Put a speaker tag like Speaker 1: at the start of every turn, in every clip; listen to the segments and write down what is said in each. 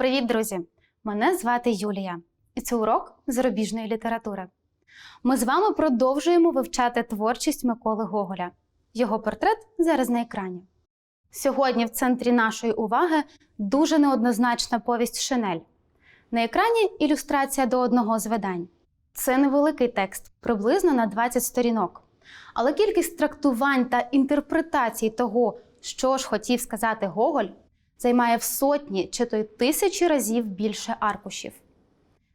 Speaker 1: Привіт, друзі! Мене звати Юлія, і це урок зарубіжної літератури. Ми з вами продовжуємо вивчати творчість Миколи Гоголя. Його портрет зараз на екрані. Сьогодні в центрі нашої уваги дуже неоднозначна повість Шинель. На екрані ілюстрація до одного з видань. Це невеликий текст, приблизно на 20 сторінок. Але кількість трактувань та інтерпретацій того, що ж хотів сказати Гоголь, займає в сотні чи то й тисячі разів більше аркушів.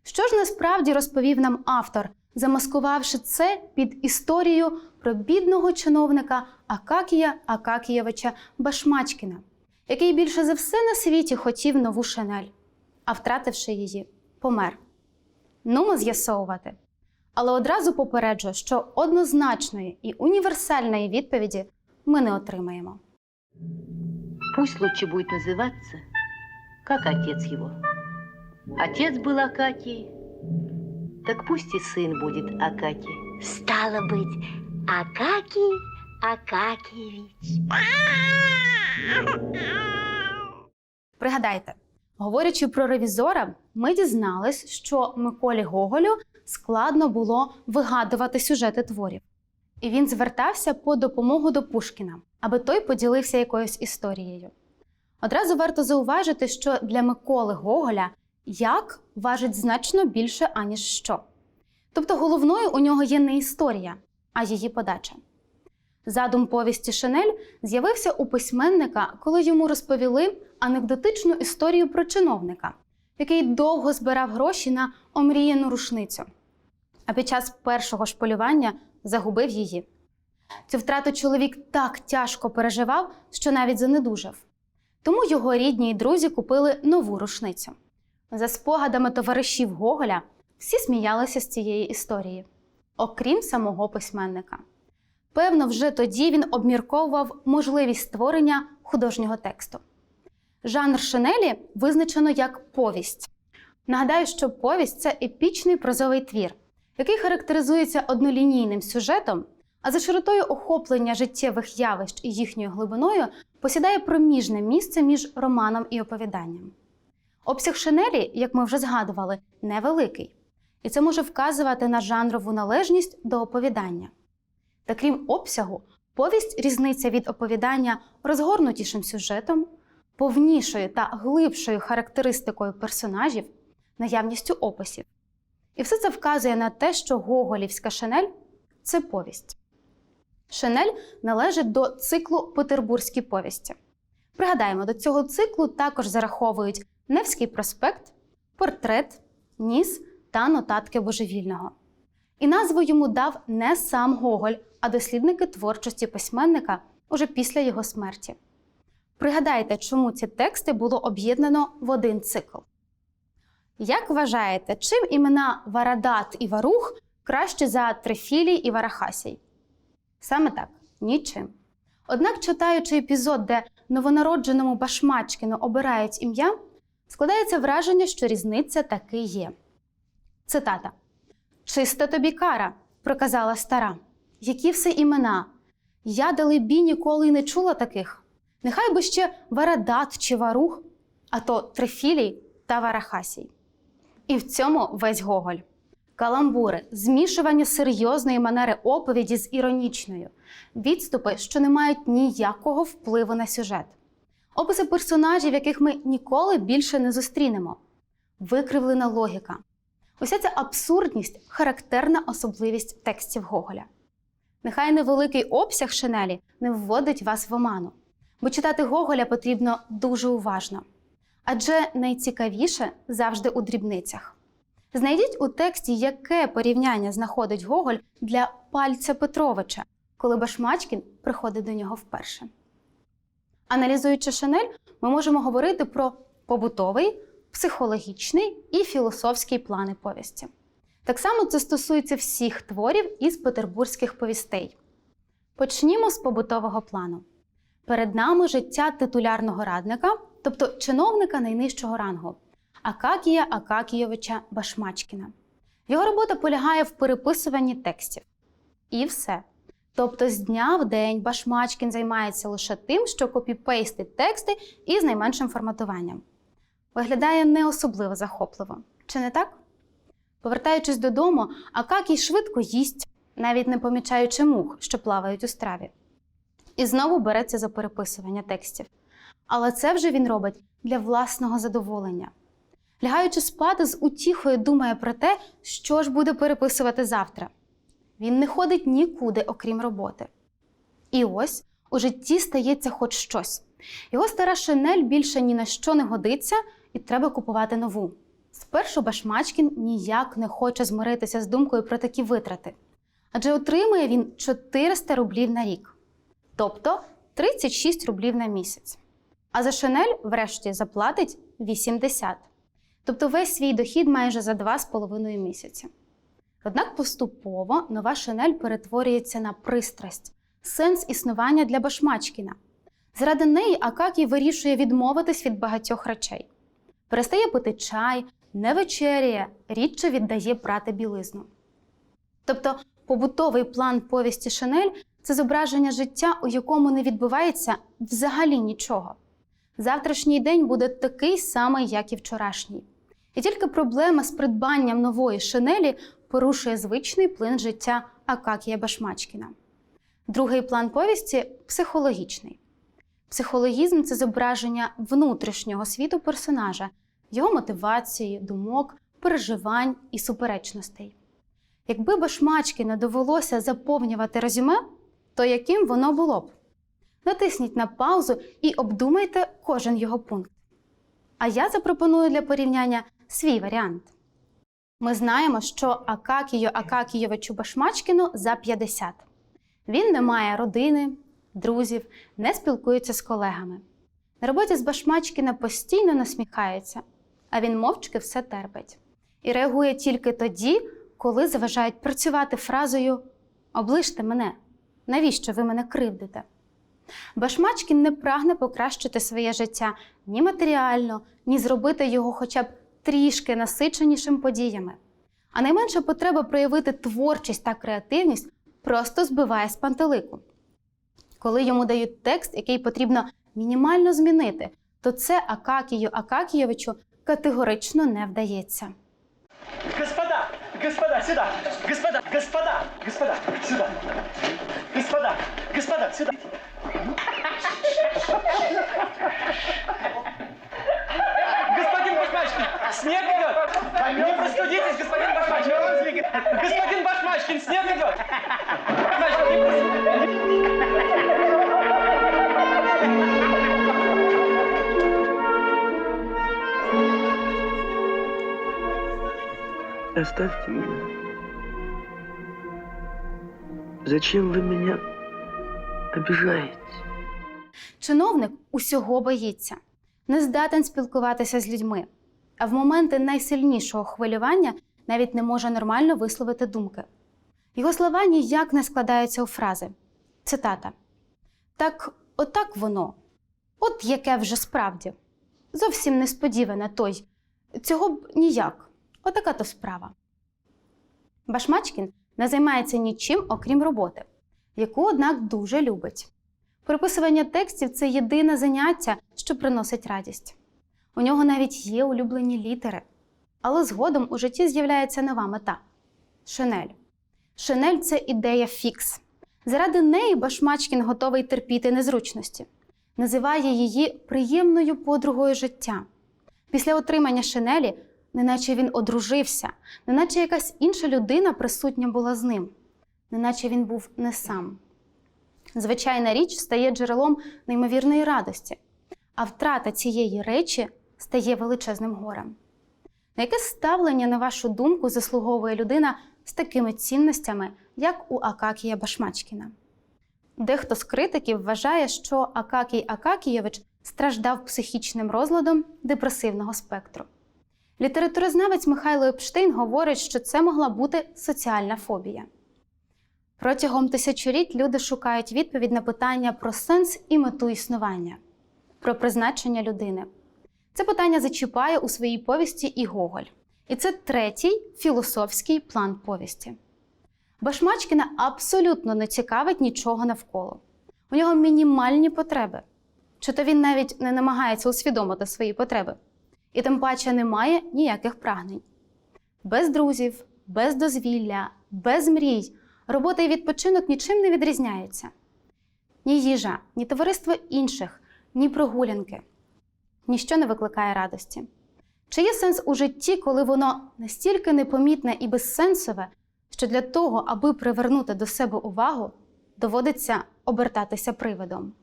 Speaker 1: Що ж насправді розповів нам автор, замаскувавши це під історію про бідного чиновника Акакія Акакійовича Башмачкіна, який більше за все на світі хотів нову шинель, а втративши її, помер. Нумо з'ясовувати. Але одразу попереджу, що однозначної і універсальної відповіді ми не отримаємо.
Speaker 2: Пусть лучше будет называться, как отец его. Отец был Акакий, так пусть и сын будет Акакий.
Speaker 3: Стало быть, Акакий Акакиевич.
Speaker 1: Пригадайте, говорячи про ревізора, ми дізнались, що Миколі Гоголю складно було вигадувати сюжети творів. І він звертався по допомогу до Пушкіна, аби той поділився якоюсь історією. Одразу варто зауважити, що для Миколи Гоголя як важить значно більше, аніж що. Тобто головною у нього є не історія, а її подача. Задум повісті Шинель з'явився у письменника, коли йому розповіли анекдотичну історію про чиновника, який довго збирав гроші на омріяну рушницю, а під час першого ж полювання загубив її. Цю втрату чоловік так тяжко переживав, що навіть занедужав. Тому його рідні й друзі купили нову рушницю. За спогадами товаришів Гоголя, всі сміялися з цієї історії, окрім самого письменника. Певно, вже тоді він обмірковував можливість створення художнього тексту. Жанр шинелі визначено як повість. Нагадаю, що повість це епічний прозовий твір, який характеризується однолінійним сюжетом, а за широтою охоплення життєвих явищ і їхньою глибиною посідає проміжне місце між романом і оповіданням. Обсяг шинелі, як ми вже згадували, невеликий, і це може вказувати на жанрову належність до оповідання. Та крім обсягу, повість різниця від оповідання розгорнутішим сюжетом, повнішою та глибшою характеристикою персонажів, наявністю описів. І все це вказує на те, що Гоголівська шинель це повість. Шинель належить до циклу Петербурзькі повісті. Пригадаємо, до цього циклу також зараховують Невський проспект, портрет, ніс та нотатки божевільного. І назву йому дав не сам Гоголь, а дослідники творчості письменника уже після його смерті. Пригадайте, чому ці тексти було об'єднано в один цикл. Як вважаєте, чим імена Варадат і Варух краще за Трифілій і Варахасій? Саме так, нічим. Однак, читаючи епізод, де новонародженому Башмачкіну обирають ім'я, складається враження, що різниця таки є. Цитата: Чиста тобі кара, проказала стара. Які все імена? Я далебі ніколи й не чула таких. Нехай би ще Варадат чи Варух, а то Трифілій та Варахасій. І в цьому весь Гоголь. Каламбури, змішування серйозної манери оповіді з іронічною, відступи, що не мають ніякого впливу на сюжет, описи персонажів, яких ми ніколи більше не зустрінемо, викривлена логіка. Уся ця абсурдність характерна особливість текстів Гоголя. Нехай невеликий обсяг шинелі не вводить вас в оману, бо читати Гоголя потрібно дуже уважно. Адже найцікавіше завжди у дрібницях. Знайдіть у тексті, яке порівняння знаходить Гоголь для пальця Петровича, коли Башмачкін приходить до нього вперше. Аналізуючи Шинель, ми можемо говорити про побутовий, психологічний і філософський плани повісті. Так само це стосується всіх творів із петербурзьких повістей. Почнімо з побутового плану. Перед нами життя титулярного радника, тобто чиновника найнижчого рангу, Акакія Акакійовича Башмачкіна. Його робота полягає в переписуванні текстів. І все. Тобто з дня в день Башмачкін займається лише тим, що копіпейстить тексти із найменшим форматуванням. виглядає не особливо захопливо, чи не так? Повертаючись додому, Акакій швидко їсть, навіть не помічаючи мух, що плавають у страві. І знову береться за переписування текстів. Але це вже він робить для власного задоволення. Лягаючи спати з утіхою, думає про те, що ж буде переписувати завтра. Він не ходить нікуди, окрім роботи. І ось у житті стається хоч щось. Його стара шинель більше ні на що не годиться, і треба купувати нову. Спершу Башмачкін ніяк не хоче змиритися з думкою про такі витрати, адже отримує він 400 рублів на рік, тобто 36 рублів на місяць. А за шинель, врешті, заплатить 80, тобто весь свій дохід майже за 2,5 місяці. Однак поступово нова шинель перетворюється на пристрасть, сенс існування для Башмачкіна. Заради неї Акакій вирішує відмовитись від багатьох речей. Перестає пити чай, не вечеряє, рідше віддає прати білизну. Тобто побутовий план повісті Шинель це зображення життя, у якому не відбувається взагалі нічого. Завтрашній день буде такий самий, як і вчорашній. І тільки проблема з придбанням нової шинелі порушує звичний плин життя Акакія Башмачкіна. Другий план повісті психологічний. Психологізм це зображення внутрішнього світу персонажа, його мотивації, думок, переживань і суперечностей. Якби Башмачкіна довелося заповнювати резюме, то яким воно було б? Натисніть на паузу і обдумайте кожен його пункт. А я запропоную для порівняння свій варіант. Ми знаємо, що Акакію Акакійовичу Башмачкіну за 50. Він не має родини, друзів, не спілкується з колегами. На роботі з Башмачкіна постійно насміхається, а він мовчки все терпить. І реагує тільки тоді, коли заважають працювати фразою Оближте мене, навіщо ви мене кривдите? Башмачкін не прагне покращити своє життя ні матеріально, ні зробити його хоча б трішки насиченішим подіями. А найменша потреба проявити творчість та креативність просто збиває з пантелику. Коли йому дають текст, який потрібно мінімально змінити, то це Акакію Акакійовичу категорично не вдається.
Speaker 4: Господа, господа, сюда! Господа, господа, господа, сюда! Господа, господа, сюда! Снег идет! Не простудитесь, господин Башмачкин! Господин Башмачкин, снег идет! Башмачкин, не простудитесь.
Speaker 5: Оставьте меня. Зачем вы меня обижаете?
Speaker 1: Чиновник усього боїться, не здатен спілкуватися з людьми, а в моменти найсильнішого хвилювання навіть не може нормально висловити думки. Його слова ніяк не складаються у фрази. Цитата: Так, отак воно. От яке вже справді. Зовсім несподіване той. Цього б ніяк. Отака то справа. Башмачкін не займається нічим, окрім роботи, яку, однак, дуже любить. Переписування текстів це єдине заняття, що приносить радість. У нього навіть є улюблені літери. Але згодом у житті з'являється нова мета шинель. Шинель це ідея фікс. Заради неї Башмачкін готовий терпіти незручності, називає її приємною подругою життя. Після отримання шинелі, неначе він одружився, неначе якась інша людина присутня була з ним, неначе він був не сам. Звичайна річ стає джерелом неймовірної радості, а втрата цієї речі стає величезним горем. На яке ставлення, на вашу думку, заслуговує людина з такими цінностями, як у Акакія Башмачкіна? Дехто з критиків вважає, що Акакій Акакійович страждав психічним розладом депресивного спектру. Літературознавець Михайло Епштейн говорить, що це могла бути соціальна фобія. Протягом тисячоліть люди шукають відповідь на питання про сенс і мету існування, про призначення людини. Це питання зачіпає у своїй повісті і Гоголь. І це третій філософський план повісті. Башмачкіна абсолютно не цікавить нічого навколо. У нього мінімальні потреби. Чи то він навіть не намагається усвідомити свої потреби. і тим паче немає ніяких прагнень. Без друзів, без дозвілля, без мрій, робота і відпочинок нічим не відрізняються. Ні їжа, ні товариство інших, ні прогулянки. Ніщо не викликає радості. Чи є сенс у житті, коли воно настільки непомітне і безсенсове, що для того, аби привернути до себе увагу, доводиться обертатися привидом?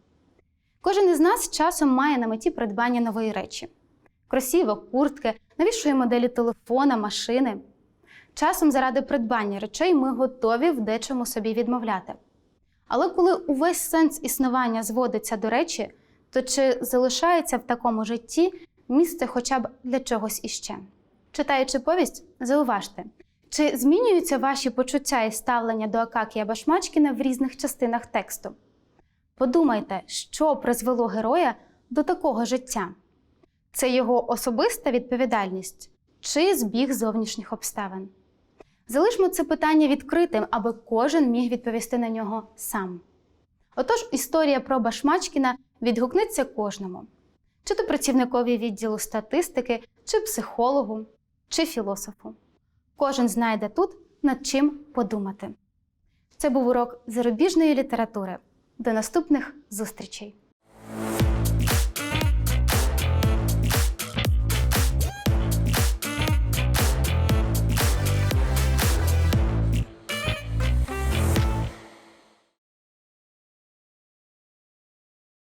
Speaker 1: Кожен із нас часом має на меті придбання нової речі: кросівок, куртки, новішої моделі телефона, машини. Часом заради придбання речей ми готові в дечому собі відмовляти. Але коли увесь сенс існування зводиться до речі, то чи залишається в такому житті місце хоча б для чогось іще? Читаючи повість, зауважте, чи змінюються ваші почуття і ставлення до Акакія Башмачкіна в різних частинах тексту? Подумайте, що призвело героя до такого життя? Це його особиста відповідальність чи збіг зовнішніх обставин? Залишмо це питання відкритим, аби кожен міг відповісти на нього сам. Отож, історія про Башмачкіна відгукнеться кожному, чи то працівникові відділу статистики, чи психологу, чи філософу. Кожен знайде тут над чим подумати. Це був урок зарубіжної літератури. До наступних зустрічей!